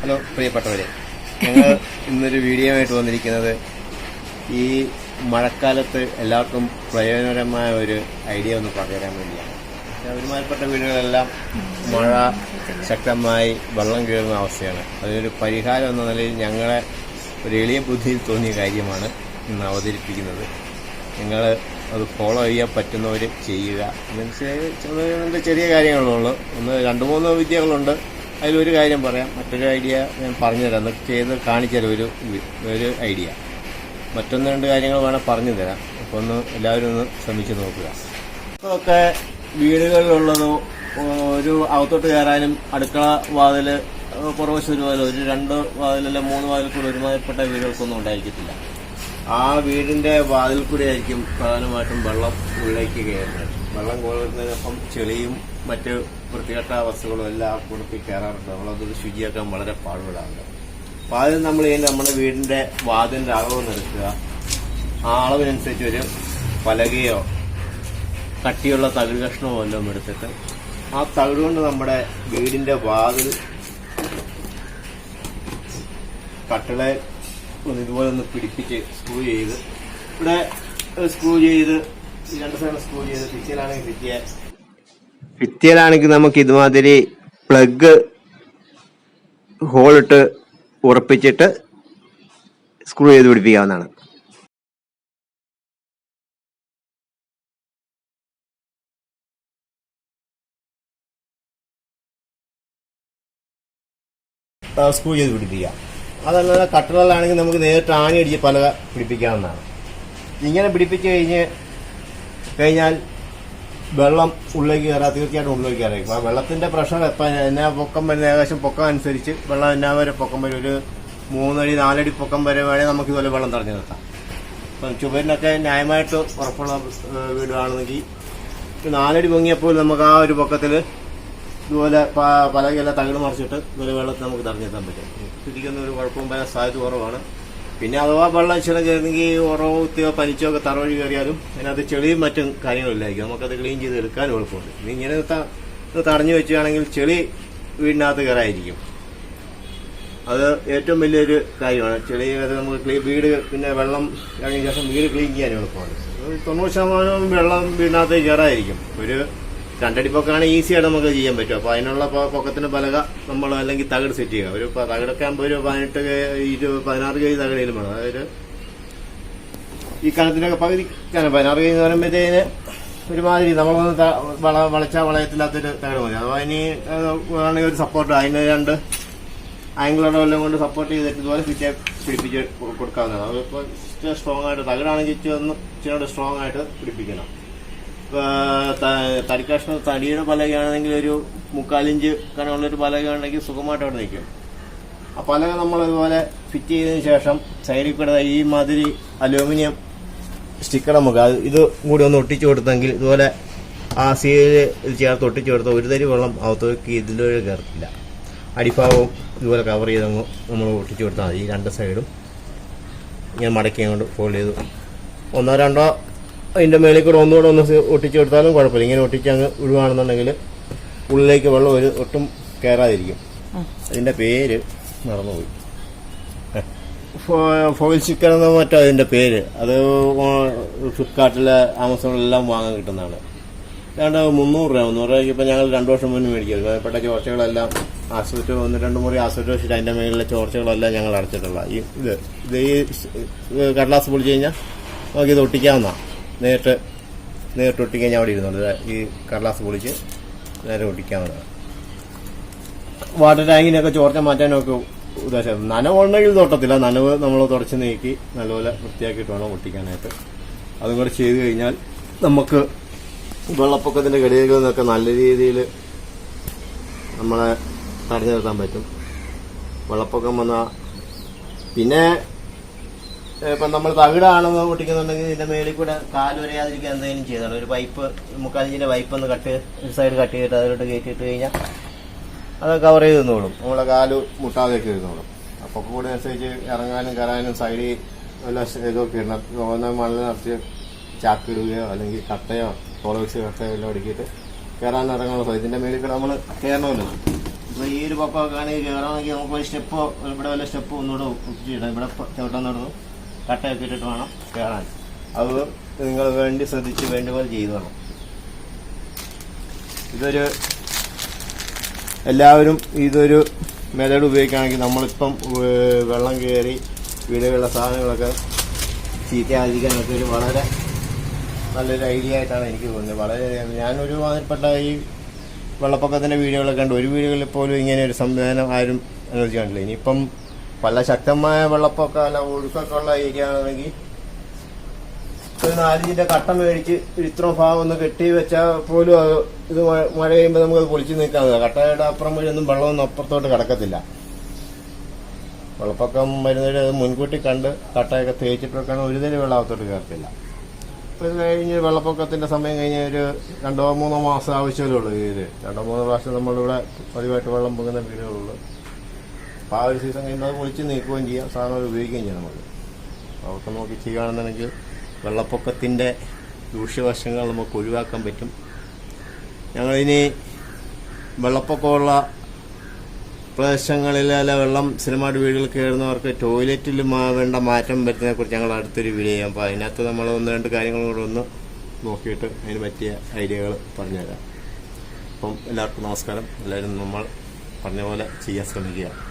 Hello പ്രിയപ്പെട്ടവരെ. ഞങ്ങൾ ഇന്നൊരു വീഡിയോ ആയിട്ട് വന്നിരിക്കുന്നത് ഈ മഴക്കാലത്ത് എല്ലാവർക്കും പ്രയോജനകരമായ ഒരു ഐഡിയ ഒന്ന് പറഞ്ഞുതരാൻ വേണ്ടിയാണ്. ഒരുമാതിരിപ്പെട്ട വീടുകളെല്ലാം മഴ ശക്തമായി വെള്ളം കയറുന്ന അവസ്ഥയാണ്. അതിനൊരു പരിഹാരം എന്ന നിലയിൽ ഞങ്ങളെ ഒരു എളിയ ബുദ്ധിയിൽ തോന്നിയ കാര്യമാണ് ഇന്ന് അവതരിപ്പിക്കുന്നത്. നിങ്ങൾ അത് ഫോളോ ചെയ്യാൻ പറ്റുന്നവർ ചെയ്യുക. മീൻസ് ചെറിയ ചെറിയ കാര്യങ്ങളുള്ളൂ ഒന്ന് രണ്ട് മൂന്ന് വിദ്യകളുണ്ട്. അതിലൊരു കാര്യം പറയാം. മറ്റൊരു ഐഡിയ ഞാൻ പറഞ്ഞുതരാം. അത് ചെയ്ത് കാണിച്ചുതരാം ഒരു ഒരു ഐഡിയ. മറ്റൊന്ന് രണ്ട് കാര്യങ്ങൾ വേണം പറഞ്ഞു തരാം അപ്പോൾ ഒന്ന് എല്ലാവരും ഒന്ന് ശ്രമിച്ചു നോക്കുക. ഇപ്പോഴൊക്കെ വീടുകളിലുള്ളതോ ഒരു അകത്തോട്ട് കയറാനും അടുക്കള വാതിൽ പുറവശം ഒരു വാതിൽ ഒരു രണ്ട് വാതിലല്ല മൂന്ന് വാതിൽ കൂടി ഒരുമാതിരിപ്പെട്ട വീടുകൾക്കൊന്നും ഉണ്ടായിരിക്കത്തില്ല. ആ വീടിന്റെ വാതിൽ കൂടി ആയിരിക്കും പ്രധാനമായിട്ടും വെള്ളം ഉള്ളിലേക്ക് കയറുന്നത്. വെള്ളം കോരുന്നതിനൊപ്പം ചെളിയും മറ്റ് വൃത്തികെട്ട വസ്തുക്കളും എല്ലാം കൂടി കയറാറുണ്ട്. നമ്മളതൊരു ശുചിയാക്കാൻ വളരെ പാടുപെടാറുണ്ട് അപ്പോൾ ആദ്യം നമ്മൾ ചെയ്യുന്നത് നമ്മുടെ വീടിന്റെ വാതിലിന്റെ അളവ് എടുക്കുക. ആ അളവിനനുസരിച്ച് ഒരു പലകയോ കട്ടിയുള്ള തകിട് കഷ്ണമോ എല്ലാം എടുത്തിട്ട് ആ തകിട് കൊണ്ട് നമ്മുടെ വീടിന്റെ വാതിൽ കട്ടിളെ ഒന്ന് ഇതുപോലെ ഒന്ന് പിടിപ്പിച്ച് സ്ക്രൂ ചെയ്ത്. ഇവിടെ സ്ക്രൂ ചെയ്ത് രണ്ട് സൈഡ് സ്ക്രൂ ചെയ്ത് ഫിറ്റിയിലാണെങ്കിൽ ഭിത്തിയ ഭിത്തിയിലാണെങ്കിൽ നമുക്ക് ഇതുമാതിരി പ്ലഗ് ഹോളിട്ട് ഉറപ്പിച്ചിട്ട് സ്ക്രൂ ചെയ്ത് പിടിപ്പിക്കാവുന്നതാണ്. സ്ക്രൂ ചെയ്ത് പിടിപ്പിക്കാം അതല്ലാതെ കട്ടറിലാണെങ്കിൽ നമുക്ക് നേരിട്ട് ആണി അടിച്ച് പലക പിടിപ്പിക്കാവുന്നതാണ്. ഇങ്ങനെ പിടിപ്പിച്ച് കഴിഞ്ഞ് കഴിഞ്ഞാൽ വെള്ളം ഉള്ളിലേക്ക് കയറാ തീർച്ചയായിട്ടും ഉള്ളിലേക്ക് കയറായിരിക്കും ആ വെള്ളത്തിന്റെ പ്രഷർ എപ്പം എന്നാ പൊക്കം വരുന്ന ഏകദേശം പൊക്കം അനുസരിച്ച് വെള്ളം എന്നാ വരെ പൊക്കം വരും. ഒരു മൂന്നടി നാലടി പൊക്കം വരെ വേണേൽ നമുക്ക് ഇതുപോലെ വെള്ളം തടഞ്ഞു നിർത്താം. അപ്പം ചുവരിനൊക്കെ ന്യായമായിട്ട് ഉറപ്പുള്ള വീടാണെന്നെങ്കിൽ നാലടി പൊങ്ങിയപ്പോൾ നമുക്ക് ആ ഒരു പൊക്കത്തിൽ ഇതുപോലെ പല പലകയെല്ലാം തകിട് മറിച്ചിട്ട് ഇതുപോലെ വെള്ളത്തിൽ നമുക്ക് തടഞ്ഞു നിർത്താൻ പറ്റും. സ്ഥിതിക്കൊന്നും ഒരു കുഴപ്പവും വരാൻ സാധ്യത കുറവാണ്. പിന്നെ അഥവാ വെള്ളം ചില കയറുന്നെങ്കിൽ ഉറവോ കുത്തിയോ പനിച്ചോ ഒക്കെ തറവഴി കയറിയാലും അതിനകത്ത് ചെളിയും മറ്റും കാര്യങ്ങളില്ലായിരിക്കും. നമുക്കത് ക്ലീൻ ചെയ്ത് എടുക്കാനും എളുപ്പമുണ്ട്. ഇനി ഇങ്ങനെ തടഞ്ഞു വെക്കുകയാണെങ്കിൽ ചെളി വീടിനകത്ത് കയറായിരിക്കും. അത് ഏറ്റവും വലിയൊരു കാര്യമാണ്. ചെളി നമുക്ക് ക്ലീ വീട് പിന്നെ വെള്ളം കഴിഞ്ഞ ശേഷം വീട് ക്ലീൻ ചെയ്യാൻ എളുപ്പമാണ്. തൊണ്ണൂറ് ശതമാനം വെള്ളം വീടിനകത്ത് കയറായിരിക്കും. ഒരു രണ്ടടി പൊക്കാണ് ഈസി ആയിട്ട് നമുക്ക് ചെയ്യാൻ പറ്റും. അപ്പോൾ അതിനുള്ള പൊക്കത്തിന് പലക നമ്മൾ അല്ലെങ്കിൽ തകിട് സെറ്റ് ചെയ്യുക. ഒരു തകിടൊക്കെ ആകുമ്പോൾ ഒരു പതിനെട്ട് ഇരുപത് പതിനാറ് കെ ജി തകിടയിലും വേണം. അതായത് ഈ കനത്തിനൊക്കെ പകുതി കനം പതിനാറ് കെ ജി എന്ന് പറയുമ്പോഴത്തേന് ഒരുമാതിരി നമ്മളൊന്ന് വള വളച്ച വളയത്തില്ലാത്തൊരു തകിട് മതി. അപ്പോൾ ഇനി ആണെങ്കിൽ ഒരു സപ്പോർട്ട് അതിന് രണ്ട് ആംഗിളോടെ വല്ലതും കൊണ്ട് സപ്പോർട്ട് ചെയ്തിട്ട് ഇതുപോലെ ഫിറ്റ് പിടിപ്പിച്ച് കൊടുക്കാവുന്നതാണ്. അതിപ്പോൾ ഇച്ചിരി സ്ട്രോങ് ആയിട്ട് തകിടാണെങ്കിൽ ഒന്ന് ഇച്ചിരി സ്ട്രോങ് ആയിട്ട് പിടിപ്പിക്കണം. തടിക്കഷ്ണം തടിയുടെ പലകയാണെങ്കിൽ ഒരു മുക്കാലിഞ്ച് കനമുള്ളൊരു പലകയാണെങ്കിൽ സുഖമായിട്ട് അവിടെ നിൽക്കും. ആ പലക നമ്മൾ ഇതുപോലെ ഫിറ്റ് ചെയ്തതിന് ശേഷം സൈഡിൽ കൂടെ ഈ മാതിരി അലൂമിനിയം സ്റ്റിക്കർ നമുക്ക് അത് ഇത് കൂടി ഒന്ന് ഒട്ടിച്ചു കൊടുത്തെങ്കിൽ ഇതുപോലെ ആ സീൽ ചേർത്ത് ഒട്ടിച്ചു കൊടുത്ത ഒരു തരി വെള്ളം അകത്തേക്ക് ഇതിലൊരു കയറത്തില്ല. അടിഭാഗവും ഇതുപോലെ കവർ ചെയ്ത് അങ്ങ് നമ്മൾ ഒട്ടിച്ചു കൊടുത്താൽ മതി. ഈ രണ്ട് സൈഡും ഇങ്ങനെ മടക്കി അങ്ങോട്ട് ഫോൾഡ് ചെയ്തു. ഒന്നോ രണ്ടോ അതിന്റെ മേളിൽ കൂടെ ഒന്നുകൂടെ ഒന്ന് ഒട്ടിച്ച് കൊടുത്താലും കുഴപ്പമില്ല. ഇങ്ങനെ ഒട്ടിച്ച് അങ്ങ് വിടുകയാണെന്നുണ്ടെങ്കിൽ ഉള്ളിലേക്ക് വെള്ളം ഒരു ഒട്ടും കയറാതിരിക്കും അതിന്റെ പേര് മറന്നുപോയി. ഫോയിൽ ചിക്കൻ എന്ന മറ്റോ അതിന്റെ പേര്. അത് ഫ്ലിപ്കാർട്ടിൽ ആമസോണിലെല്ലാം വാങ്ങാൻ കിട്ടുന്നതാണ്. ഏതാണ്ട് മുന്നൂറ് രൂപ മുന്നൂറ് രൂപയ്ക്ക് ഇപ്പം ഞങ്ങൾ രണ്ട് വർഷം മുന്നേ മേടിക്കരുത് പെട്ട ചോർച്ചകളെല്ലാം ആശുപത്രി ഒന്ന് രണ്ട് മുറി ആശുപത്രി വെച്ചിട്ട് അതിന്റെ മേളിലെ ചോർച്ചകളെല്ലാം ഞങ്ങൾ അടച്ചിട്ടുള്ള ഈ ഇത്. ഇത് ഈ കടലാസ് പൊളിച്ച് കഴിഞ്ഞാൽ നമുക്കിത് ഇത് ഒട്ടിക്കാവുന്നതാണ്. നേരിട്ട് നേരിട്ട് ഞാൻ അവിടെ ഇരുന്നുണ്ട് ഈ കടലാസ് പൊളിച്ച് നേരെ ഒട്ടിക്കാവുന്നതാണ് വാട്ടർ ടാങ്കിനൊക്കെ ചോർച്ച മാറ്റാനൊക്കെ ഉദ്ദേശം. നനവുണ്ടെങ്കിൽ തൊട്ടത്തില്ല. നനവ് നമ്മൾ തുടച്ച് നീക്കി നല്ലപോലെ വൃത്തിയാക്കിയിട്ട് വേണം ഒട്ടിക്കാനായിട്ട്. അതും കൂടെ ചെയ്ത് കഴിഞ്ഞാൽ നമുക്ക് വെള്ളപ്പൊക്കത്തിന്റെ ഘടികകളിൽ നിന്നൊക്കെ നല്ല രീതിയിൽ നമ്മളെ തടഞ്ഞു നിർത്താൻ പറ്റും. വെള്ളപ്പൊക്കം വന്ന പിന്നെ ഇപ്പം നമ്മൾ തകിടാണെന്ന് പൊട്ടിക്കുന്നുണ്ടെങ്കിൽ ഇതിന്റെ മേളിൽ കൂടെ കാൽ വരയാതിരിക്കാൻ എന്തെങ്കിലും ചെയ്തോളൂ ഒരു പൈപ്പ് മുക്കാലിഞ്ചിന്റെ പൈപ്പ് ഒന്ന് കട്ട് ഒരു സൈഡ് കട്ട് ചെയ്തിട്ട് അതിലോട്ട് കയറ്റിയിട്ട് കഴിഞ്ഞാൽ അത് കവർ ചെയ്ത് നിന്നോളും. നമ്മളെ കാൽ മുട്ടാതെയൊക്കെ ഇരുന്നോളും അപ്പോൾ കൂടെ അനുസരിച്ച് ഇറങ്ങാനും കയറാനും സൈഡിൽ വല്ല ഇതൊക്കെ ഇടണം മണ്ണിൽ നിറച്ച് ചാക്കിടുകയോ അല്ലെങ്കിൽ കട്ടയോ കോളോക്സ് കട്ടയോ എല്ലാം അടുക്കിയിട്ട് കയറാൻ ഇറങ്ങാനുള്ള ഇതിന്റെ മേളിൽ കൂടെ നമ്മൾ കയറണമല്ലോ. ഇപ്പൊ ഈ ഒരു പപ്പൊക്കെ ആണെങ്കിൽ കയറണമെങ്കിൽ നമുക്ക് ഒരു സ്റ്റെപ്പോ ഇവിടെ വല്ല സ്റ്റെപ്പോ ഒന്നുകൂടെ ഒപ്പിച്ചിടണം ഇവിടെ ചവിട്ടാൻ നടന്നു. കട്ടയൊക്കെ ഇട്ടിട്ട് വേണം കയറാൻ അത് നിങ്ങൾ വേണ്ടി ശ്രദ്ധിച്ച് വേണ്ട പോലെ ചെയ്തു വേണം. ഇതൊരു എല്ലാവരും ഇതൊരു മെത്തേഡ് ഉപയോഗിക്കുകയാണെങ്കിൽ നമ്മളിപ്പം വെള്ളം കയറി വീടുകളിലെ സാധനങ്ങളൊക്കെ ചീത്തയാതിരിക്കാനൊക്കെ ഒരു വളരെ നല്ലൊരു ഐഡിയ ആയിട്ടാണ് എനിക്ക് തോന്നുന്നത്. വളരെ ഞാനൊരു മാതിരിപ്പെട്ട ഈ വെള്ളപ്പൊക്കത്തിന്റെ വീഡിയോകളൊക്കെ ഉണ്ട് ഒരു വീടുകളിൽ പോലും ഇങ്ങനെ ഒരു സംവിധാനം ആരും അനുവദിക്കാണ്ടില്ല ഇനിയിപ്പം പല ശക്തമായ വെള്ളപ്പൊക്കം അല്ല ഒഴുക്കൊക്കെ ഉള്ള ഏരിയ ആണെങ്കിൽ ഒരു നാലിഞ്ചിന്റെ കട്ട മേടിച്ച് ഇത്ര ഭാഗം ഒന്ന് കെട്ടി വെച്ചാൽ പോലും അത് ഇത് മഴ- കഴിയുമ്പോൾ നമുക്ക് അത് പൊളിച്ചു നിൽക്കാൻ കട്ടയുടെ അപ്പുറം വഴിയൊന്നും വെള്ളമൊന്നും അപ്പുറത്തോട്ട് കിടക്കത്തില്ല. വെള്ളപ്പൊക്കം വരുന്നവരെ അത് മുൻകൂട്ടി കണ്ട് കട്ടയൊക്കെ തേച്ചിട്ട് വെക്കാൻ ഒരു തരം വെള്ളം അകത്തോട്ട് കയറത്തില്ല. അപ്പോൾ ഇത് കഴിഞ്ഞ് വെള്ളപ്പൊക്കത്തിന്റെ സമയം കഴിഞ്ഞ ഒരു രണ്ടോ മൂന്നോ മാസം ആവശ്യമല്ലേ ഉള്ളൂ ഇത്. രണ്ടോ മൂന്നോ പ്രാവശ്യം നമ്മളിവിടെ പതിവായിട്ട് വെള്ളം പൊങ്ങുന്ന വീടുകളുള്ളൂ അപ്പോൾ ആ ഒരു സീസൺ കഴിയുമ്പോൾ അത് പൊളിച്ച് നീക്കുകയും ചെയ്യാം. സാധനം ഉപയോഗിക്കുകയും ചെയ്യാം നമുക്ക്. അതൊക്കെ നോക്കി ചെയ്യുകയാണെന്നുണ്ടെങ്കിൽ വെള്ളപ്പൊക്കത്തിന്റെ ദൂഷ്യവശങ്ങൾ നമുക്ക് ഒഴിവാക്കാൻ പറ്റും. ഞങ്ങളിനി വെള്ളപ്പൊക്കമുള്ള പ്രദേശങ്ങളിൽ അല്ല വെള്ളം സ്ഥിരമായിട്ട് വീടുകളിൽ കയറുന്നവർക്ക് ടോയ്ലറ്റിൽ വേണ്ട മാറ്റം വരുന്നതിനെ കുറിച്ച് ഞങ്ങൾ അടുത്തൊരു വീഡിയോ ചെയ്യാം. അപ്പോൾ അതിനകത്ത് നമ്മൾ ഒന്ന് രണ്ട് കാര്യങ്ങളും കൂടെ ഒന്ന് നോക്കിയിട്ട് അതിന് പറ്റിയ ഐഡിയകൾ പറഞ്ഞുതരാം. അപ്പം എല്ലാവർക്കും നമസ്കാരം. എല്ലാവരും നമ്മൾ പറഞ്ഞ പോലെ ചെയ്യാൻ ശ്രമിക്കുക.